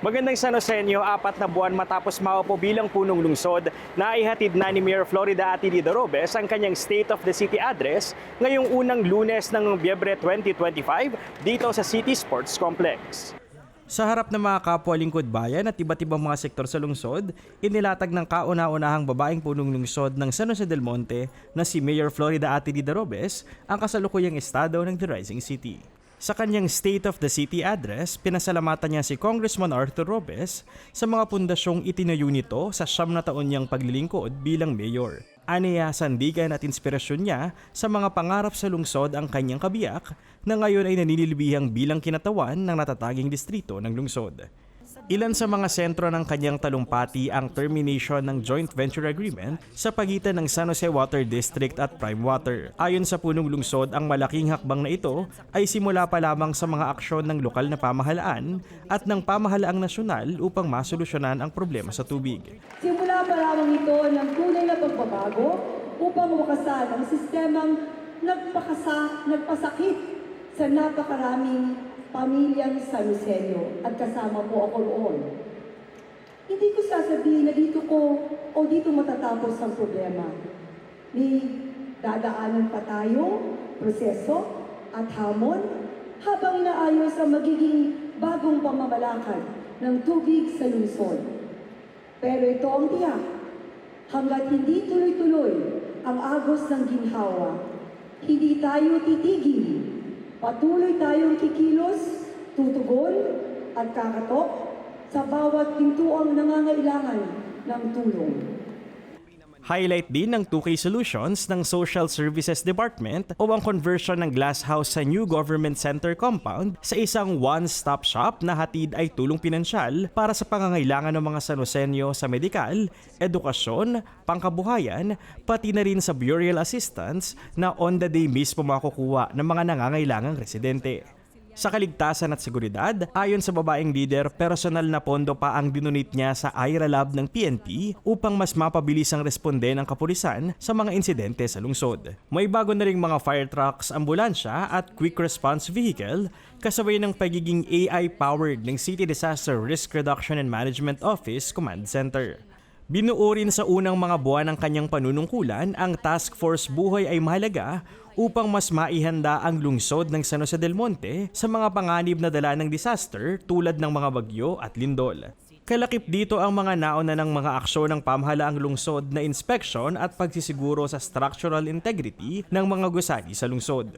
Magandang San Josenyo, apat na buwan matapos maupo bilang punong lungsod na ihatid na ni Mayor Florida Atilida Robes ang kanyang State of the City address ngayong unang lunes ng Nobyembre 2025 dito sa City Sports Complex. Sa harap ng mga kapwa lingkod bayan at iba't ibang mga sektor sa lungsod, inilatag ng kauna-unahang babaeng punong lungsod ng San Jose del Monte na si Mayor Florida Atilida Robes ang kasalukuyang estado ng The Rising City. Sa kanyang State of the City address, pinasalamatan niya si Congressman Arthur Robes sa mga pundasyong itinayo nito sa siyam na taon niyang paglilingkod bilang mayor. Aniya, sandigan at inspirasyon niya sa mga pangarap sa lungsod ang kanyang kabiyak na ngayon ay naninilbihang bilang kinatawan ng natataging distrito ng lungsod. Ilan sa mga sentro ng kanyang talumpati ang termination ng joint venture agreement sa pagitan ng San Jose Water District at Prime Water. Ayon sa punong lungsod, ang malaking hakbang na ito ay simula pa lamang sa mga aksyon ng lokal na pamahalaan at ng pamahalaang nasyonal upang masolusyonan ang problema sa tubig. Simula pa lamang ito ng tunay na pagbabago upang wakasan ang sistemang nagpakasa, nagpasakit sa napakaraming pamilyang San Joseño at kasama po ako roon. Hindi ko sasabihin na dito ko o dito matatapos ang problema. May dadaanan pa tayo, proseso at hamon habang inaayos ang magiging bagong pamamalakad ng tubig sa lungsod. Pero ito ang tiyak, hanggat hindi tuloy-tuloy ang agos ng ginhawa, hindi tayo titigil. Patuloy tayong kikilos, tutugon at kakatok sa bawat pintuang nangangailangan ng tulong. Highlight din ng 2K Solutions ng Social Services Department o ang conversion ng glass house sa New Government Center compound sa isang one-stop shop na hatid ay tulong pinansyal para sa pangangailangan ng mga Sanosenyo sa medikal, edukasyon, pangkabuhayan, pati na rin sa burial assistance na on the day mismo makukuha ng mga nangangailangang residente. Sa kaligtasan at seguridad, ayon sa babaeng leader, personal na pondo pa ang dinonate niya sa IRA Lab ng PNP upang mas mapabilis ang responde ng kapulisan sa mga insidente sa lungsod. May bago na ring mga fire trucks, ambulansya at quick response vehicle kasabay ng pagiging AI-powered ng City Disaster Risk Reduction and Management Office Command Center. Binuo rin sa unang mga buwan ng kanyang panunungkulan ang Task Force Buhay ay Mahalaga upang mas maihanda ang lungsod ng San Jose del Monte sa mga panganib na dala ng disaster tulad ng mga bagyo at lindol. Kalakip dito ang mga nauna ng mga aksyon ng pamahalaang lungsod na inspeksyon at pagsisiguro sa structural integrity ng mga gusali sa lungsod.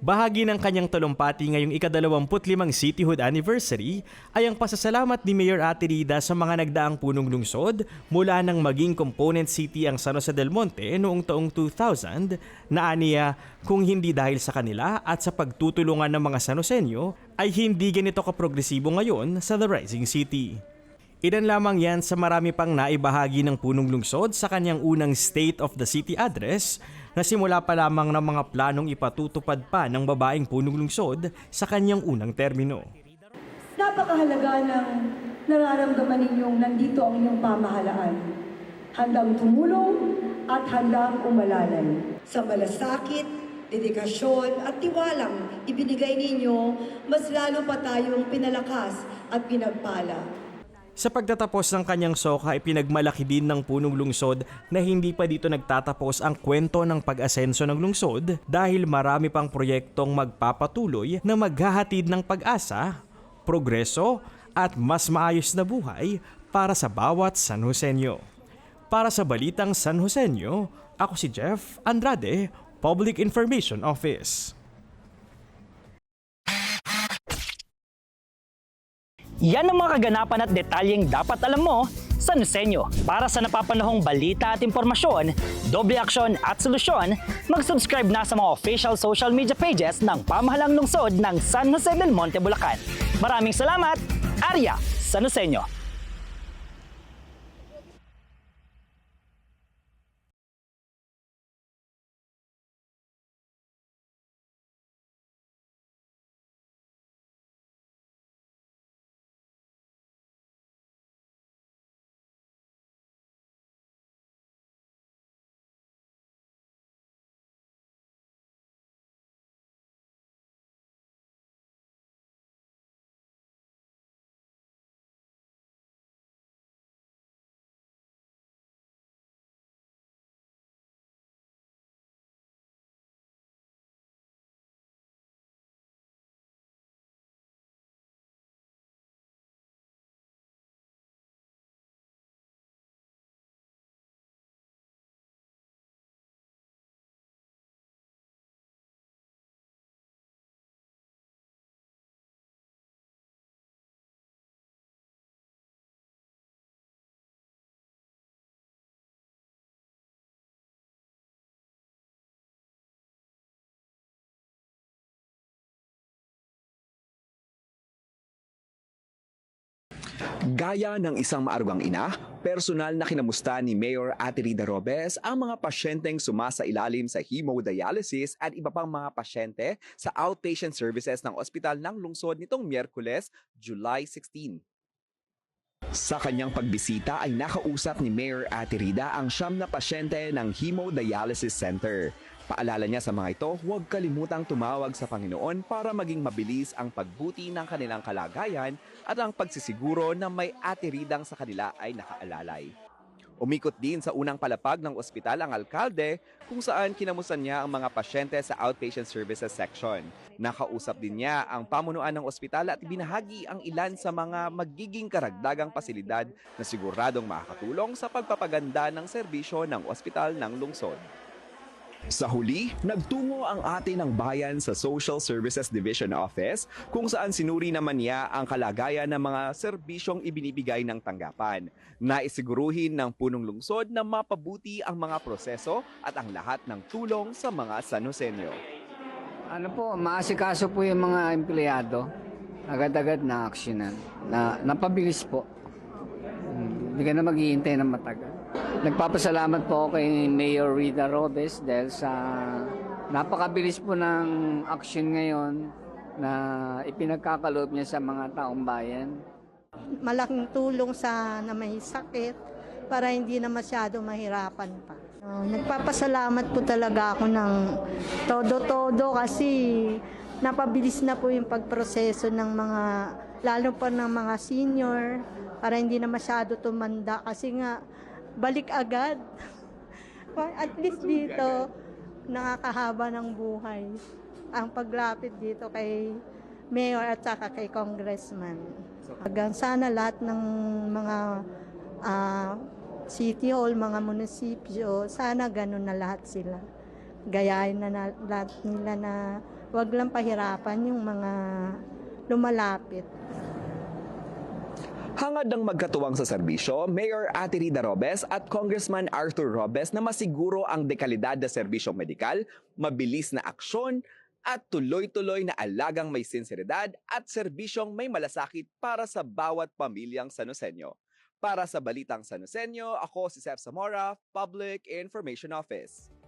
Bahagi ng kanyang talumpati ngayong ikadalawamput limang cityhood anniversary ay ang pasasalamat ni Mayor Atirida sa mga nagdaang punong lungsod mula nang maging component city ang San Jose del Monte noong taong 2000 na aniya kung hindi dahil sa kanila at sa pagtutulungan ng mga San Joseño ay hindi ganito kaprogresibo ngayon sa The Rising City. Ilan lamang yan sa marami pang naibahagi ng punong lungsod sa kanyang unang State of the City address na simula pa lamang ng mga planong ipatutupad pa ng babaeng punong lungsod sa kanyang unang termino. Napakahalaga ng nararamdaman ninyong nandito ang inyong pamahalaan. Handang tumulong at handang umalalay. Sa malasakit, dedikasyon at tiwalang ibinigay ninyo, mas lalo pa tayong pinalakas at pinagpala. Sa pagtatapos ng kanyang soka ay pinagmalaki din ng punong lungsod na hindi pa dito nagtatapos ang kwento ng pag-asenso ng lungsod dahil marami pang proyektong magpapatuloy na maghahatid ng pag-asa, progreso at mas maayos na buhay para sa bawat San Joseño. Para sa Balitang San Joseño, ako si Jeff Andrade, Public Information Office. Yan ang mga kaganapan at detalyeng dapat alam mo sa Nusenyo. Para sa napapanahong balita at impormasyon, doble aksyon at solusyon, mag-subscribe na sa mga official social media pages ng pamahalang lungsod ng San Jose del Monte, Bulacan. Maraming salamat, Arya San Nusenyo. Gaya ng isang maarugang ina, personal na kinamusta ni Mayor Ate Rida Robes ang mga pasyenteng sumasa ilalim sa hemodialysis at iba pang mga pasyente sa outpatient services ng ospital ng lungsod nitong Miyerkules, July 16. Sa kanyang pagbisita ay nakausap ni Mayor Ate Rida ang siyam na pasyente ng Hemodialysis Center. Paalala niya sa mga ito, huwag kalimutang tumawag sa Panginoon para maging mabilis ang pagbuti ng kanilang kalagayan at ang pagsisiguro na may Ate Ridang sa kanila ay nakaalalay. Umikot din sa unang palapag ng ospital ang alkalde kung saan kinamusan niya ang mga pasyente sa outpatient services section. Nakausap din niya ang pamunuan ng ospital at binahagi ang ilan sa mga magiging karagdagang pasilidad na siguradong makakatulong sa pagpapaganda ng serbisyo ng ospital ng lungsod. Sa huli, nagtungo ang ate ng bayan sa Social Services Division Office kung saan sinuri naman niya ang kalagayan ng mga serbisyong ibinibigay ng tanggapan. Naisiguruhin ng punong lungsod na mapabuti ang mga proseso at ang lahat ng tulong sa mga Sanosenyo. Ano po, maasikaso po yung mga empleyado. Agad-agad na aksyonan. Na, napabilis po. Hindi ka na maghihintay ng matagal. Nagpapasalamat po ako kay Mayor Rita Robes dahil sa napakabilis po ng aksyon ngayon na ipinagkakaloob niya sa mga taong bayan. malaking tulong sa na may sakit para hindi na masyado mahirapan pa. Uh, nagpapasalamat po talaga ako ng todo-todo kasi napabilis na po yung pagproseso ng mga, lalo pa ng mga senior, para hindi na masyado tumanda kasi nga balik agad. At least dito, nakakahaba ng buhay ang paglapit dito kay mayor at saka kay congressman. Hanggang sana lahat ng mga ah, city hall, mga munisipyo, sana ganun na lahat sila. Gayahin na, na lahat nila na wag lang pahirapan yung mga lumalapit. Hangad ng magkatuwang sa serbisyo, Mayor Ate Rida Robes at Congressman Arthur Robes na masiguro ang dekalidad na serbisyong medikal, mabilis na aksyon, at tuloy-tuloy na alagang may sinseridad at serbisyong may malasakit para sa bawat pamilyang Sanosenyo. Para sa Balitang Sanosenyo, ako si Seth Zamora, Public Information Office.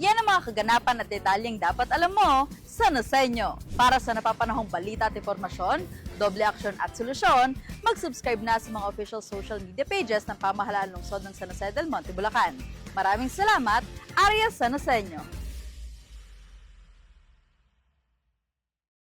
Yan ang mga kaganapan at detalyeng dapat alam mo sa Nosenyo. Para sa napapanahong balita at informasyon, doble aksyon at solusyon, mag-subscribe na sa mga official social media pages ng pamahalaan lungsod ng San Jose del Monte, Bulacan. Maraming salamat, Arias San Joseño.